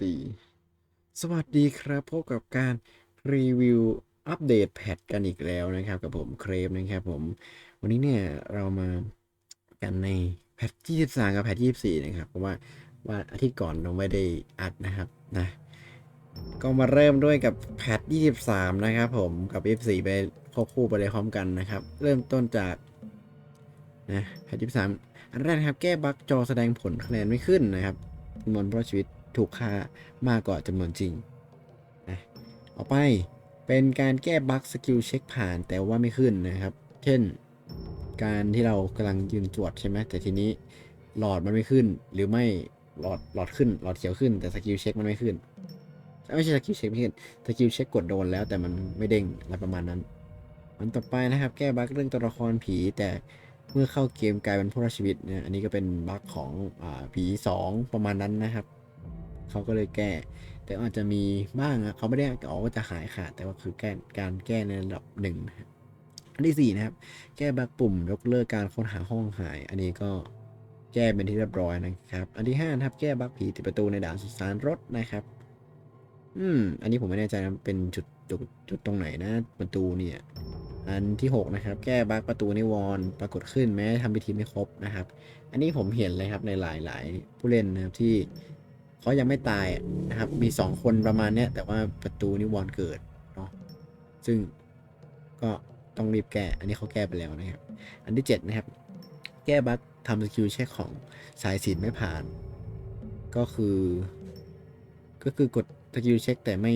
สี่สวัสดีครับ พบกับการรีวิวอัปเดตแพทกันอีกแล้วนะครับ กับผมเครปนะครับผม วันนี้เนี่ยเรามากันในแพทที่23 กับแพทที่24 นะครับ เพราะว่าว่าอาทิตย์ก่อนเราไม่ได้อัดนะครับนะก็มาเริ่มด้วยกับแพท23 นะครับผมกับ F4 ไปควบคู่ไปเลยพร้อมกันนะครับ เริ่มต้นจากนะแพท23 อันแรกครับ แก้บั๊กจอแสดงผลคะแนนไม่ขึ้นนะครับจำนวนผู้รอดชีวิต ถูกค่ามากกว่าจำนวนจริงนะต่อไปเป็นการแก้บั๊กสกิลเช็คผ่านแต่ว่าไม่ขึ้นนะครับ เช่น การที่เรากำลังยืนตรวจใช่ไหมแต่ทีนี้หลอดมันไม่ขึ้น หรือไม่หลอดหลอดขึ้นหลอดเขียวขึ้นแต่สกิลเช็คมันไม่ขึ้นไม่ใช่สกิลเช็คไม่ขึ้นสกิลเช็คกดโดนแล้วแต่มันไม่เด้งอะไรประมาณนั้นอันต่อไปนะครับ แก้บั๊กเรื่องตัวละครผีแต่เมื่อเข้าเกมกลายเป็นผู้รอดชีวิตเนี่ยอันนี้ก็เป็นบั๊กของอาผีสองประมาณนั้นนะครับ เขาก็เลยแก้ แต่อาจจะมีบ้างนะเขาไม่ได้ออกว่าจะหายขาดแต่ว่าคือแก้การแก้ในระดับหนึ่งนะครับอันที่สี่นะครับ แก้บั๊กปุ่มยกเลิกการค้นหาห้องหาย อันนี้ก็แก้เป็นที่เรียบร้อยนะครับ อันที่ห้านะครับ แก้บั๊กผีติดประตูในด่านสุสานรถนะครับ อืม อันนี้ผมไม่แน่ใจนะเป็นจุดจุดจุดตรงไหนนะ ประตูเนี่ย อันที่ 6 นะครับ แก้บั๊กประตูนิวรณ์ปรากฏขึ้นแม้ทำพิธีไม่ครบนะครับ อันนี้ผมเห็นเลยครับในหลาย ๆ ผู้เล่นนะครับที่ เขายังไม่ตายนะครับ มี2คนประมาณเนี้ยแต่ว่าประตูนิวรณ์เกิดเนาะซึ่งก็ต้องรีบแก้ อันนี้เขาแก้ไปแล้วนะครับ อันที่ 7 นะครับ แก้บั๊กทำสกิลเช็คของสายสินไม่ผ่าน ก็คือ ก็คือกดสกิลเช็คแต่ไม่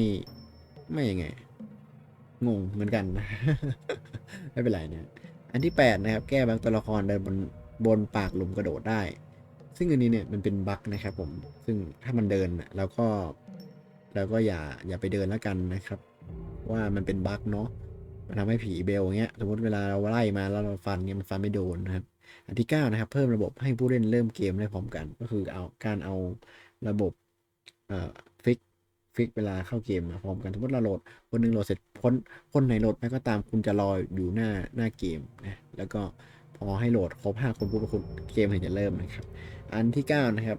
ไม่ยังไง งงเหมือนกัน ไม่เป็นไรนะ อันที่ 8 นะครับ แก้บั๊กตัวละครเดินบนบนปากหลุมกระโดดได้ ซึ่งอันนี้เนี่ยมันเป็นบั๊กนะครับผมซึ่งถ้ามันเดินเราก็เราก็อย่าอย่าไปเดินแล้วกันนะครับ ว่ามันเป็นบั๊กเนาะมันทำให้ผีเบลเงี้ยสมมติเวลาเราไล่มาแล้วเราฟันเงี้ยมันฟันไม่โดนนะครับ อันที่ 9 นะครับ เพิ่มระบบให้ผู้เล่นเริ่มเกมได้พร้อมกัน ก็คือเอาการเอาระบบเอ่อฟิกฟิกเวลาเข้าเกมมาพร้อมกันสมมติเราโหลดคนหนึ่งโหลดเสร็จคนคนไหนโหลดไปก็ตามคุณจะรออยู่หน้าหน้าเกมนะแล้วก็ พอให้โหลดครบ5คนปุ๊บคุณเกมถึงจะเริ่มนะครับ อันที่ 9 นะครับ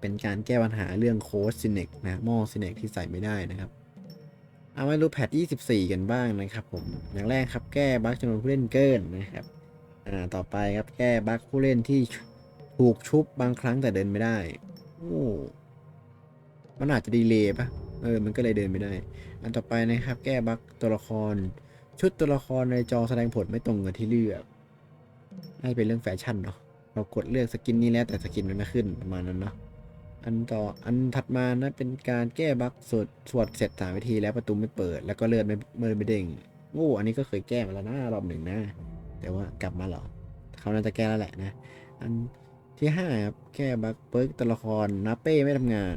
เป็นการแก้ปัญหาเรื่องโค้ดซินเนกนะมอซินเนกที่ใส่ไม่ได้นะครับ เอามาดูแพท24 กันบ้างนะครับผม อย่างแรกครับแก้บั๊กจำนวนผู้เล่นเกินนะครับ อ่า ต่อไปครับแก้บั๊กผู้เล่นที่ถูกชุบบางครั้งแต่เดินไม่ได้ โอ้มันอาจจะดีเลย์ปะเออ มันก็เลยเดินไม่ได้ อันต่อไปนะครับ แก้บั๊กตัวละคร ชุดตัวละครในจอแสดงผลไม่ตรงกับที่เลือก น่าจะเป็นเรื่องแฟชั่นเนาะเรากดเลือกสกินนี้แล้วแต่สกินมันไม่ขึ้นประมาณนั้นเนาะอันต่ออันถัดมานะเป็นการแก้บั๊กสวดสวดเสร็จสามวิธีแล้วประตูไม่เปิด แล้วก็เลื่อนไม่เมื่อไม่เด้งโอ้อันนี้ก็เคยแก้มาแล้วนะรอบหนึ่งนะ แต่ว่ากลับมาหรอเขาน่าจะแก้แล้วแหละนะ อันที่ห้าครับแก้บั๊กเปิร์กตัวละครนาเป้ไม่ทำงาน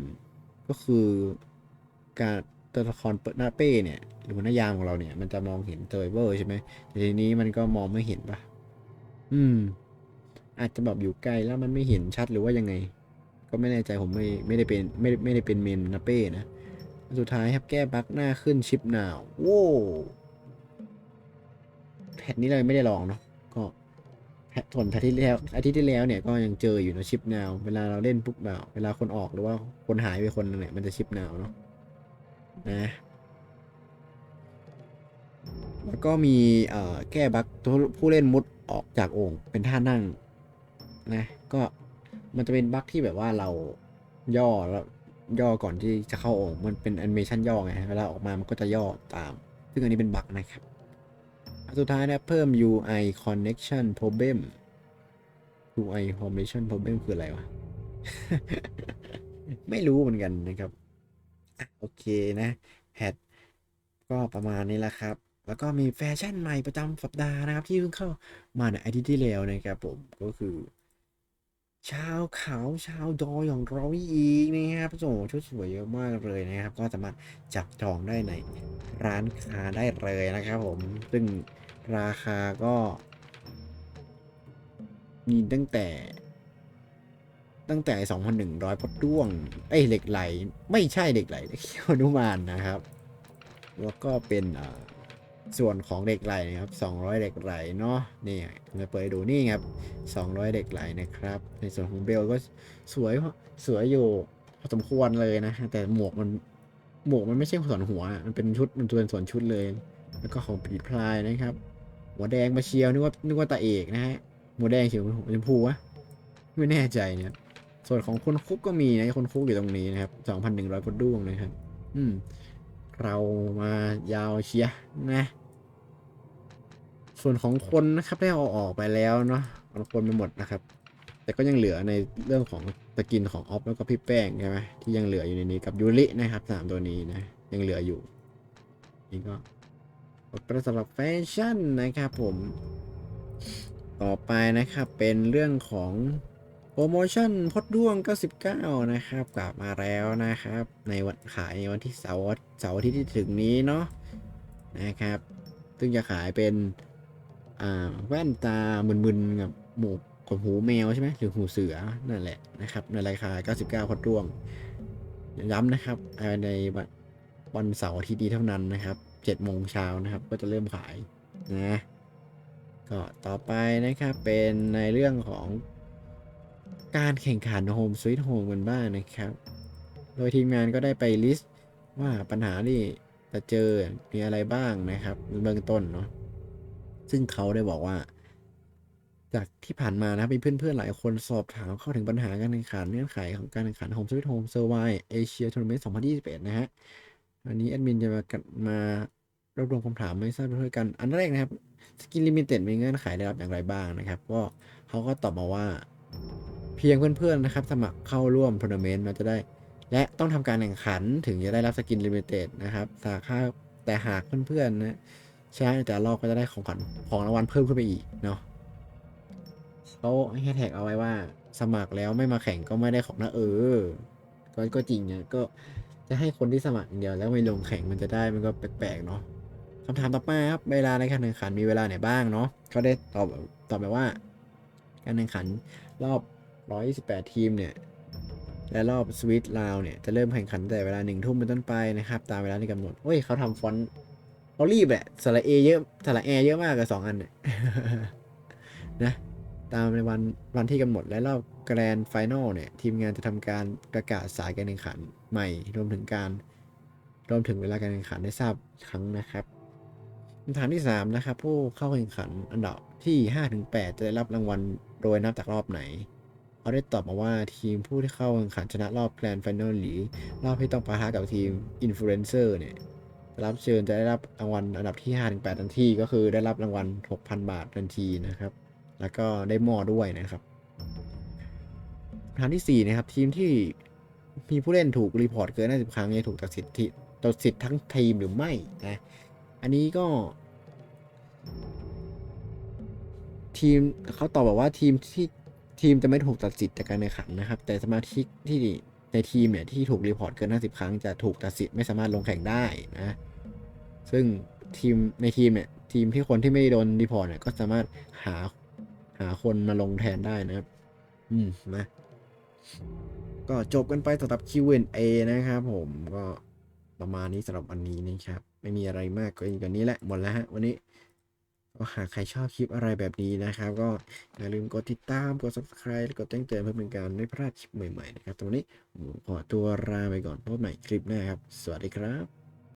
ก็คือการตัวละครเปิดนาเป้เนี่ยหรือว่านายามของเราเนี่ยมันจะมองเห็นเซอร์เวอร์ใช่ไหมแต่ทีนี้มันก็มองไม่เห็นปะ อืม อาจจะแบบอยู่ไกลแล้วมันไม่เห็นชัดหรือว่ายังไง ก็ไม่แน่ใจผมไม่ไม่ได้เป็นไม่ไม่ได้เป็นเมนนาเป้นะสุดท้ายครับแก้บั๊กหน้าขึ้นชิปหนาวโว้แพทนี้เราไม่ได้ลองเนาะก็แพทส่วนแพทที่แล้วอาทิตย์ที่แล้วเนี่ยก็ยังเจออยู่นะชิปนาวเวลาเราเล่นปุ๊บแบบเวลาคนออกหรือว่าคนหายไปคนนึงเนี่ยมันจะชิปนาวเนาะนะแล้วก็มีเอ่อแก้บั๊กผู้เล่นมุด ออกจากโอ่งเป็นท่านั่งนะก็มันจะเป็นบั๊กที่แบบว่าเราย่อแล้วย่อก่อนที่จะเข้าโอ่งมันเป็นแอนิเมชันย่อไงเวลาออกมามันก็จะย่อตาม ซึ่งอันนี้เป็นบั๊กนะครับสุดท้ายนะเพิ่ม UI connection problem UI connection problem คืออะไรวะ ไม่รู้เหมือนกันนะครับ โอเคนะแพทก็ประมาณนี้แหละครับ แล้วก็มีแฟชั่นใหม่ประจำสัปดาห์นะครับ ที่เพิ่งเข้ามาในอาทิตย์ที่แล้วนะครับผมก็คือ ชาวเขาชาวดอยของเราอีกนะครับโอ้ชุดสวยเยอะมากเลยนะครับ ก็สามารถจับจองได้ในร้านค้าได้เลยนะครับผมซึ่งราคาก็มีตั้งแต่ ตั้งแต่ 2,100พดด้วงเอ้เหล็กไหล ไม่ใช่เหล็กไหลเขียวอนุมานนะครับ แล้วก็เป็นอ่า ส่วนของเหล็กไหลนะครับ200เหล็กไหลเนาะนี่มจะเปิดดูนี่ครับ 200เหล็กไหลนะครับ ในส่วนของเบลก็สวยสวยอยู่พอสมควรเลยนะ แต่หมวกมันหมวกมันไม่ใช่ส่วนหัว มันเป็นชุดมันเป็นส่วนชุดเลย แล้วก็ของผีพลายนะครับ หัวแดงมาเชียวนึกว่านึกว่าตาเอกนะฮะหัวแดงเชียวชมพูวะไม่แน่ใจเนี่ยส่วนของคนคุกก็มีนะคนคุกอยู่ตรงนี้นะครับสองพันหนึ่งร้อยพดด้วงนะครับ อืมเรามายาวเชียนะ ส่วนของคนนะครับได้เอาออกไปแล้วเนาะเอาคนไปหมดนะครับ แต่ก็ยังเหลือในเรื่องของสกินของออฟแล้วก็พี่แป้งใช่ไหมที่ยังเหลืออยู่ในนี้กับยูรินะครับสามตัวนี้นะยังเหลืออยู่นี่ก็หมดไปแล้วสำหรับแฟชั่นนะครับผม ต่อไปนะครับเป็นเรื่องของโปรโมชั่นพดด้วง 99 นะครับ กลับมาแล้วนะครับ ในวันขายในวันที่เสาร์เสาร์ที่ที่ถึงนี้เนาะนะครับ ซึ่งจะขายเป็น แว่นตามึนๆกับหมวกกับหูแมวใช่ไหมหรือหูเสือนั่นแหละนะครับ ในราคา 99พดด้วงย้ำนะครับในวันวันเสาร์อาที่นี้เท่านั้นนะครับ7โมงเช้านะครับ ก็จะเริ่มขายนะก็ต่อไปนะครับเป็นในเรื่องของการแข่งขันโฮมสวิตโฮมกันบ้างนะครับ โดยทีมงานก็ได้ไปลิสต์ว่าปัญหาที่จะเจอมีอะไรบ้างนะครับเบื้องต้นเนาะ ซึ่งเขาได้บอกว่า จากที่ผ่านมานะมีเพื่อนๆหลายคนสอบถามเข้าถึงปัญหาการแข่งขันเงื่อนไขของการแข่งขัน Home Sweet Home Survive Asia Tournament 2021 นะฮะอันนี้แอดมินจะมามา รวบรวมคำถามไม่ทราบด้วยกัน อันแรกนะครับสกินลิมิเต็ดมีเงื่อนไขได้รับอย่างไรบ้างนะครับ ก็เขาก็ตอบมาว่า เพียงเพื่อนๆนะครับ สมัครเข้าร่วมทัวร์นาเมนต์เราจะได้ และต้องทำการแข่งขันถึงจะได้รับสกินลิมิเต็ดนะครับแต่ค่าแต่หากเพื่อนๆนะ ชนะในแต่ละรอบก็จะได้ของขวัญของรางวัลเพิ่มขึ้นไปอีกเนาะเขาให้แท็กเอาไว้ว่า สมัครแล้วไม่มาแข่งก็ไม่ได้ของนะเออ ก็ก็จริงเนี่ยก็จะให้คนที่สมัครเดียวแล้วไม่ลงแข่งมันจะได้มันก็แปลกๆเนาะคำถามต่อมาครับเวลาในการแข่งขันมีเวลาไหนบ้างเนาะเขาได้ตอบตอบแบบว่า การแข่งขันรอบ 128 ทีมเนี่ยและรอบสวิตลาวเนี่ยจะเริ่มแข่งขันแต่เวลาหนึ่งทุ่มเป็นต้นไปนะครับ ตามเวลาที่กำหนดเฮ้ยเขาทำฟอนต์ เขารีบแหละสระเอเยอะสระแอเยอะมากกับสองอันเนี่ยนะ ตามในวันวันที่กำหนดและรอบแกรนด์ไฟแนลเนี่ย ทีมงานจะทำการประกาศสายการแข่งขันใหม่ รวมถึงการ รวมถึงเวลาการแข่งขันได้ทราบครั้งนะครับคำถามที่ 3 นะครับ ผู้เข้าแข่งขันอันดับที่ 5-8 จะได้รับรางวัลโดยนับจากรอบไหนเขาได้ตอบมาว่าทีมผู้ที่เข้าแข่งขันชนะรอบแกรนด์ไฟแนลหรือรอบที่ต้องปะทะกับทีมอินฟลูเอนเซอร์เนี่ย รับเชิญจะได้รับรางวัลอันดับที่5-8ทันทีก็คือได้รับรางวัล 6,000 บาททันทีนะครับ แล้วก็ได้หม้อด้วยนะครับคำถามที่4นะครับทีมที่มีผู้เล่นถูกรีพอร์ตเกิน 50 ครั้งจะถูกตัดสิทธิ์ตัดสิทธิ์ทั้งทีมหรือไม่นะอันนี้ก็ ทีมเขาตอบแบอกว่าทีมที่ทีมจะไม่ถูกตัดสิทธิ์จากการแข่งขันนะครับ แต่สมาชิกที่ ในทีมเนี่ยที่ถูกรีพอร์ตเกิน 50 ครั้งจะถูกตัดสิทธิ์ไม่สามารถลงแข่งได้นะ ซึ่งทีมในทีมเนี่ยทีมที่คนที่ไม่โดนรีพอร์ตเนี่ยก็สามารถหาหาคนมาลงแทนได้นะครับ อืมนะก็จบกันไปสำหรับ Q&A นะครับผมก็ประมาณนี้สำหรับวันนี้นะครับ ไม่มีอะไรมากก็อย่างนี้แหละหมดแล้วฮะวันนี้ ก็หากใครชอบคลิปอะไรแบบนี้นะครับ ก็อย่าลืมกดติดตาม กด subscribe และกดแจ้งเตือนเพื่อเป็นการไม่พลาดคลิปใหม่ๆนะครับตรงนี้ผมขอตัวลาไปก่อนพบใหม่คลิปหน้าครับ สวัสดีครับ